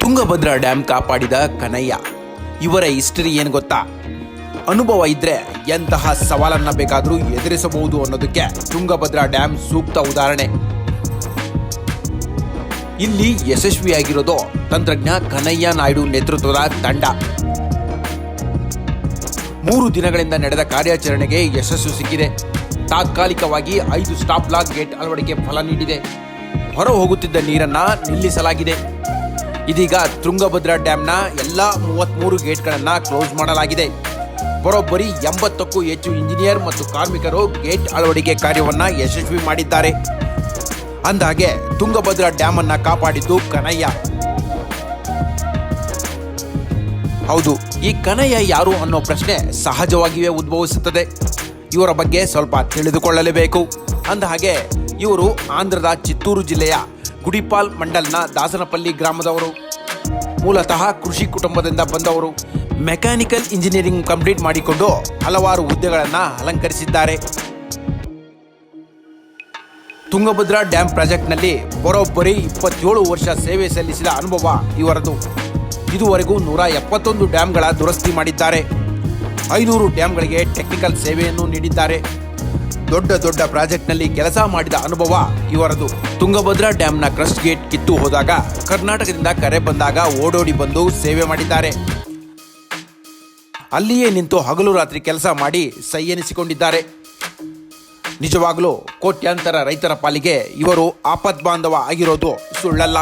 Tungabhadra dam ಕಾಪಾಡಿದ ಕನಯ್ಯ. ಇವರ history ಏನು ಗೊತ್ತಾ? ಅನುಭವ ಇದ್ರೆ ಎಂತಹ ಸವಾಲನ್ನ ಬೇಕಾದರೂ ಎದುರಿಸಬಹುದು ಅನ್ನೋದಕ್ಕೆ ತುಂಗಭದ್ರಾ ಡ್ಯಾಮ್ ಸೂಕ್ತ ಉದಾಹರಣೆ. ಇಲ್ಲಿ ಯಶಸ್ವಿಯಾಗಿರೋದು ತಂತ್ರಜ್ಞ ಕನಯ್ಯ ನಾಯ್ಡು ನೇತೃತ್ವದ ತಂಡ. ಮೂರು ದಿನಗಳಿಂದ ನಡೆದ ಕಾರ್ಯಾಚರಣೆಗೆ ಯಶಸ್ಸು ಸಿಕ್ಕಿದೆ. ತಾತ್ಕಾಲಿಕವಾಗಿ ಐದು ಸ್ಟಾಪ್ ಲಾಕ್ ಗೇಟ್ ಅಳವಡಿಕೆ ಫಲ ನೀಡಿದೆ. ಹೊರ ಹೋಗುತ್ತಿದ್ದ ನೀರನ್ನ ನಿಲ್ಲಿಸಲಾಗಿದೆ. ಇದೀಗ ತುಂಗಭದ್ರಾ ಡ್ಯಾಂನ ಎಲ್ಲ ಮೂವತ್ಮೂರು ಗೇಟ್ಗಳನ್ನು ಕ್ಲೋಸ್ ಮಾಡಲಾಗಿದೆ. ಬರೋಬ್ಬರಿ ಎಂಬತ್ತಕ್ಕೂ ಹೆಚ್ಚು ಇಂಜಿನಿಯರ್ ಮತ್ತು ಕಾರ್ಮಿಕರು ಗೇಟ್ ಅಳವಡಿಕೆ ಕಾರ್ಯವನ್ನು ಯಶಸ್ವಿ ಮಾಡಿದ್ದಾರೆ. ಅಂದಹಾಗೆ ತುಂಗಭದ್ರಾ ಡ್ಯಾಮನ್ನು ಕಾಪಾಡಿದ್ದು ಕನಯ್ಯ. ಹೌದು, ಈ ಕನಯ್ಯ ಯಾರು ಅನ್ನೋ ಪ್ರಶ್ನೆ ಸಹಜವಾಗಿಯೇ ಉದ್ಭವಿಸುತ್ತದೆ. ಇವರ ಬಗ್ಗೆ ಸ್ವಲ್ಪ ತಿಳಿದುಕೊಳ್ಳಲೇಬೇಕು. ಅಂದ ಹಾಗೆ ಇವರು ಆಂಧ್ರದ ಚಿತ್ತೂರು ಜಿಲ್ಲೆಯ ಗುಡಿಪಾಲ್ ಮಂಡಲ್ನ ದಾಸನಪಲ್ಲಿ ಗ್ರಾಮದವರು. ಮೂಲತಃ ಕೃಷಿ ಕುಟುಂಬದಿಂದ ಬಂದವರು. ಮೆಕ್ಯಾನಿಕಲ್ ಇಂಜಿನಿಯರಿಂಗ್ ಕಂಪ್ಲೀಟ್ ಮಾಡಿಕೊಂಡು ಹಲವಾರು ಹುದ್ದೆಗಳನ್ನು ಅಲಂಕರಿಸಿದ್ದಾರೆ. ತುಂಗಭದ್ರಾ ಡ್ಯಾಂ ಪ್ರಾಜೆಕ್ಟ್ನಲ್ಲಿ ಬರೋಬ್ಬರಿ ಇಪ್ಪತ್ತೇಳು ವರ್ಷ ಸೇವೆ ಸಲ್ಲಿಸಿದ ಅನುಭವ ಇವರದು. ಇದುವರೆಗೂ ನೂರ ಎಪ್ಪತ್ತೊಂದು ಡ್ಯಾಂಗಳ ದುರಸ್ತಿ ಮಾಡಿದ್ದಾರೆ. ಐನೂರು ಡ್ಯಾಂಗಳಿಗೆ ಟೆಕ್ನಿಕಲ್ ಸೇವೆಯನ್ನು ನೀಡಿದ್ದಾರೆ. ದೊಡ್ಡ ದೊಡ್ಡ ಪ್ರಾಜೆಕ್ಟ್ನಲ್ಲಿ ಕೆಲಸ ಮಾಡಿದ ಅನುಭವ ಇವರದು. ತುಂಗಭದ್ರಾ ಡ್ಯಾಂನ ಕ್ರಸ್ಟ್ ಗೇಟ್ ಕಿತ್ತು ಹೋದಾಗ ಕರ್ನಾಟಕದಿಂದ ಕರೆ ಬಂದಾಗ ಓಡೋಡಿ ಬಂದು ಸೇವೆ ಮಾಡಿದ್ದಾರೆ. ಅಲ್ಲಿಯೇ ನಿಂತು ಹಗಲು ರಾತ್ರಿ ಕೆಲಸ ಮಾಡಿ ಸೈ ಎನಿಸಿಕೊಂಡಿದ್ದಾರೆ. ನಿಜವಾಗಲೂ ಕೋಟ್ಯಾಂತರ ರೈತರ ಪಾಲಿಗೆ ಇವರು ಆಪದ್ಬಾಂಧವ ಆಗಿರೋದು ಸುಳ್ಳಲ್ಲ.